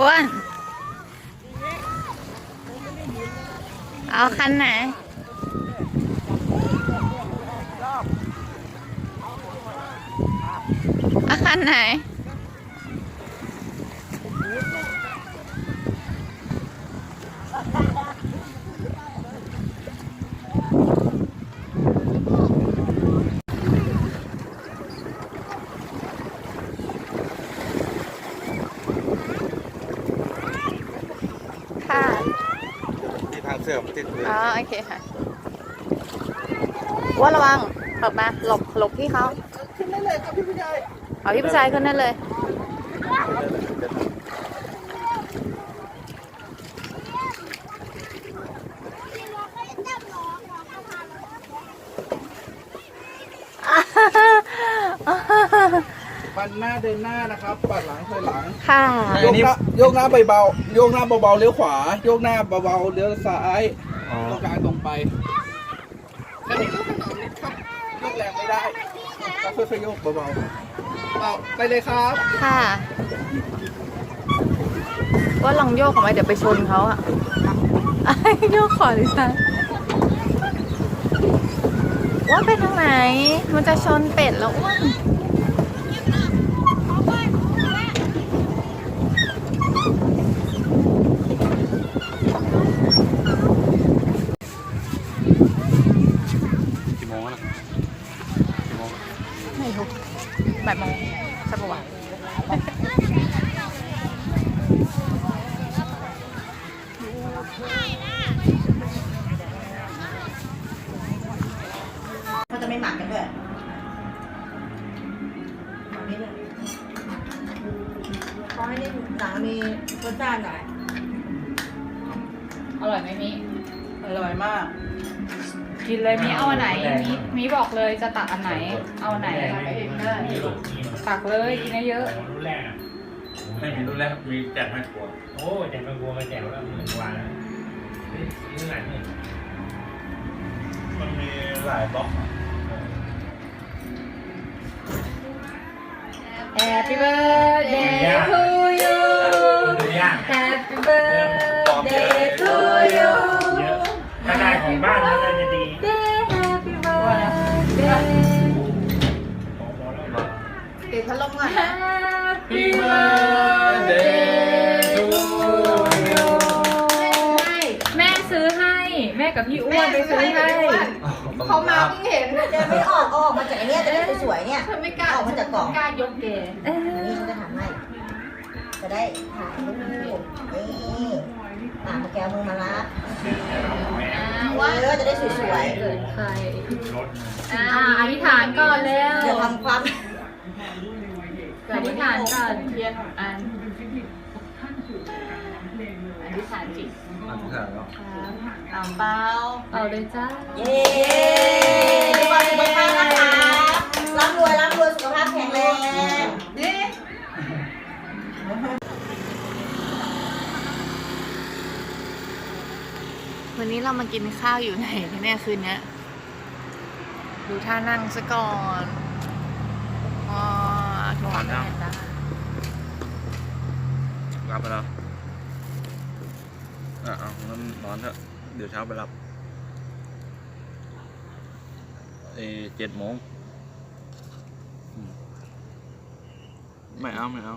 อ้นเอาคันไหนเอาคันไหน ค่ะ ที่ทางเสื่อมติดพื้นอ๋อโอเคค่ะว่าระวังหลบมาหลบหลบพี่เขาขึ้นได้เลยครับพี่ผู้ใหญ่เอาพี่ผู้ชายขึ้นได้เลย ปันหน้าเดินหน้านะครับปัดหลังถอยหลังค่ะ โยกหน้าโยกหน้าเบาๆโยกหน้าเบาๆเลี้ยวขวา โยกหน้าเบาๆเลี้ยวซ้ายตรงกลางตรงไปแค่นี้ก็ถนนนิดครับโยกแรงไม่ได้ก็ค่อยๆโยกเบาๆเอาไปเลยครับค่ะว่าลองโยกออกมาเดี๋ยวไปชนเขาอะ โยกขวาหรือซ้ายว่าไปทางไหน มันจะชนเป็ดแล้วอ้วน กี่โมงแล้วกี่โมง ไม่รู้ บ่ายโมงสักวันเขาจะไม่หมักกันด้วยหมักนิดนึงขอให้นี่หนังมีรสชาติหน่อย อร่อยไหมมิอร่อยมาก กินเลยมิเอาอันไหนมิมิบอกเลยจะตักอันไหน เอาอันไหนตักเองได้ตักเลยกินเยอะรุ่นแรกอะไม่มีรุ่นแรกมีแจกแม่ครัวโอ้แจกแม่ครัวมาแจกแล้วหมื่นกว่าแล้วนี่ซื้อไหนนี่มันมีหลายบล็อกอะๆ Happy birthday to ก่อน Happy birthday to you แม่ซื้อให้ แม่กับพี่อ้วนไปซื้อให้ เขามาเพิ่งเห็นเดินไม่ออกเอาออกมาจากไอ้เนี่ยจะได้สวยๆเนี่ยเธอไม่กล้าออกมาจากกล่องกล้ายกเกอันนี้ฉันจะทำให้จะได้ถ่ายรูปนี่อ่ามาแกวมือมารับเออจะได้สวยเกิดใครรถอ่าอธิษฐานก่อนแล้วๆจะทำความ อธิษฐานก่อนเทียนอันอธิษฐานจิตมาถึงแล้วตามเปล่าเอาเลยจ้าเย้มีความสุขมากนะคะร่ำรวยร่ำรวยสุขภาพแข็งแรงวันนี้เรามากินข้าวอยู่ไหนคะเนี่ยคืนนี้ดูท่านั่งซะก่อนอ๋อโทรหาแม่จ้า กลับ ไปแล้วอะเอางั้นนอนเถอะเดี๋ยวเช้าไปรับเอเจ็ดโมงไม่เอา ไม่เอา